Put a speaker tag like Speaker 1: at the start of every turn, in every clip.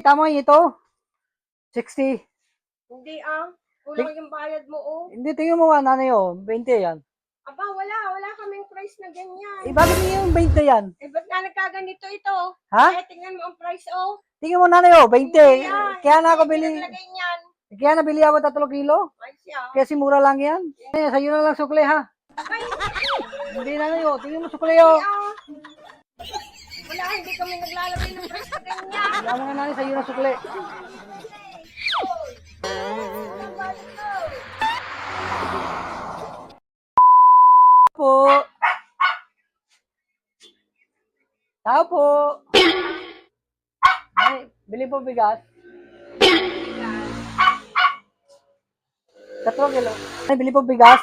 Speaker 1: Tama ito. 60.
Speaker 2: Hindi ah. Kulang yung bayad mo oh.
Speaker 1: Hindi, tingin mo nga, nanay, oh. 20 yan.
Speaker 2: Aba, wala. Wala kaming price na ganyan.
Speaker 1: Eh, bakit hindi yung 20 yan?
Speaker 2: Eh, ba't nga nagkaganito ito?
Speaker 1: Ha?
Speaker 2: Eh, tingnan mo ang price oh.
Speaker 1: Tingin mo, nanay, oh. 20.
Speaker 2: Hindi ah.
Speaker 1: Kaya na ako
Speaker 2: Hindi
Speaker 1: bili.
Speaker 2: naglagay niyan.
Speaker 1: Kaya nabili ako 3 kilo. Kasi mura lang yan. Eh, sa'yo na lang sukle, ha? Hindi, nanay, oh. Tingin mo sukle, oh.
Speaker 2: ah. Wala, hindi kami naglalagay ng price na ganyan.
Speaker 1: Wala mo nga, nanay, sa'yo na sukle. Po. Tao po. Ay, bili po bigas. Tatlo kilo. Ay, bili po bigas.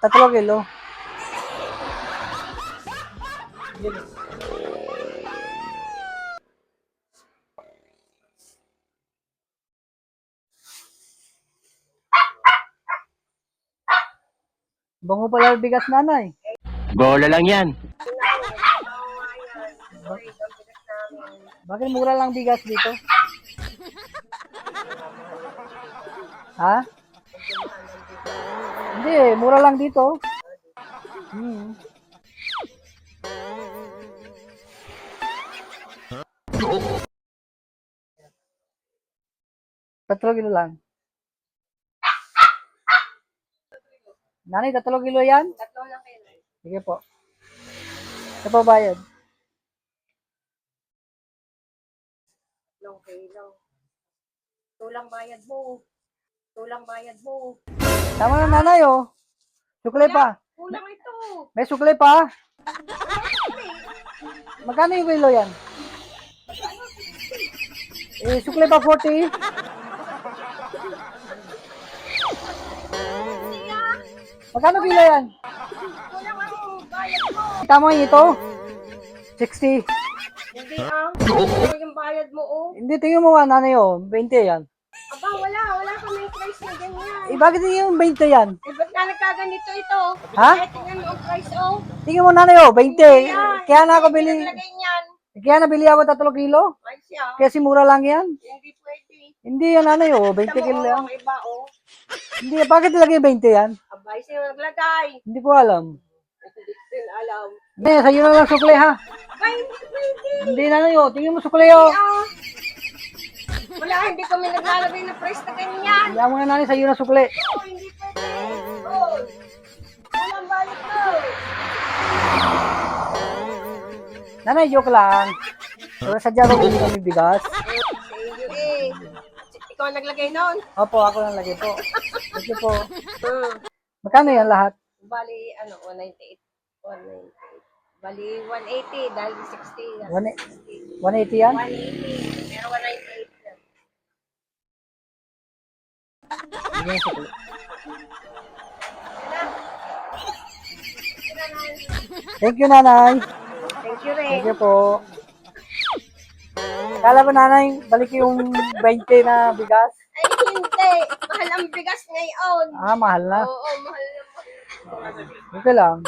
Speaker 1: Tatlo kilo. Bango pala yung bigas nanay.
Speaker 3: Bola lang yan.
Speaker 1: Bakit mura lang bigas dito? Ha? Hindi, mura lang dito. Hmm. Tatlo kilo lang. Nanay, tatlo kilo yan?
Speaker 2: Tatlo lang kayo.
Speaker 1: Sige po. Ito po bayad.
Speaker 2: Tatlong kilo. Tulang bayad mo. Tulang bayad mo.
Speaker 1: Tama na nanay oh. Sukle pa.
Speaker 2: Kulang ito.
Speaker 1: May sukle pa. Magkano yung kilo yan? Eh, sukle pa 40. Magkano kilo yan?
Speaker 2: Kulang ang bayad mo.
Speaker 1: Tama ito. 60.
Speaker 2: Hindi ah. Kulang yung bayad mo oh.
Speaker 1: Hindi, tingin mo nga nanay oh. 20 yan.
Speaker 2: Aba, wala. Wala kaming price na ganyan.
Speaker 1: Eh, bakit yung 20 yan?
Speaker 2: Eh, ba't nga nagkaganito ito?
Speaker 1: Ha?
Speaker 2: Tingnan mo ang price oh.
Speaker 1: Tingin mo nanay oh. 20.
Speaker 2: Yan.
Speaker 1: Kaya na ako bili.
Speaker 2: naglagay niyan.
Speaker 1: Kaya nabili ako 3 kilo.
Speaker 2: Ay siya.
Speaker 1: Kasi mura lang yan.
Speaker 2: Hindi pwede.
Speaker 1: Hindi yan nanay oh. 20
Speaker 2: Kita mo
Speaker 1: kilo
Speaker 2: oh,
Speaker 1: yan.
Speaker 2: ang iba oh.
Speaker 1: Hindi, bakit nilagay 20 yan?
Speaker 2: Abay, sino naglagay?
Speaker 1: Hindi ko alam.
Speaker 2: Hindi din alam.
Speaker 1: Hindi, sa'yo na lang sukle ha.
Speaker 2: Abay, hindi pwede.
Speaker 1: Hindi na yun. Tingin mo sukle oh.
Speaker 2: Ah. Wala, hindi kami naglalagay ng price na ganyan.
Speaker 1: Kaya mo na nanay, sa'yo na sukle.
Speaker 2: Oh, hindi. Walang balik.
Speaker 1: Nanay, joke lang. Pero sadya ko bili kami bigas.
Speaker 2: Sa iyo eh. Ikaw ang naglagay noon.
Speaker 1: Opo, ako lang lagi po. Thank you po.
Speaker 2: Hmm.
Speaker 1: Magkano yan lahat?
Speaker 2: Bali, ano, 198. 198. Bali, 180 dahil 60.
Speaker 1: One- 180 yan?
Speaker 2: 180. Pero 198
Speaker 1: sukle. Thank you, nanay.
Speaker 2: Thank you rin.
Speaker 1: Thank you po. Kala ko, nanay, balik yung 20 na bigas.
Speaker 2: Ay, hindi. Mahal ang bigas ngayon.
Speaker 1: Ah, mahal na.
Speaker 2: Oo, mahal na.
Speaker 1: Okay lang.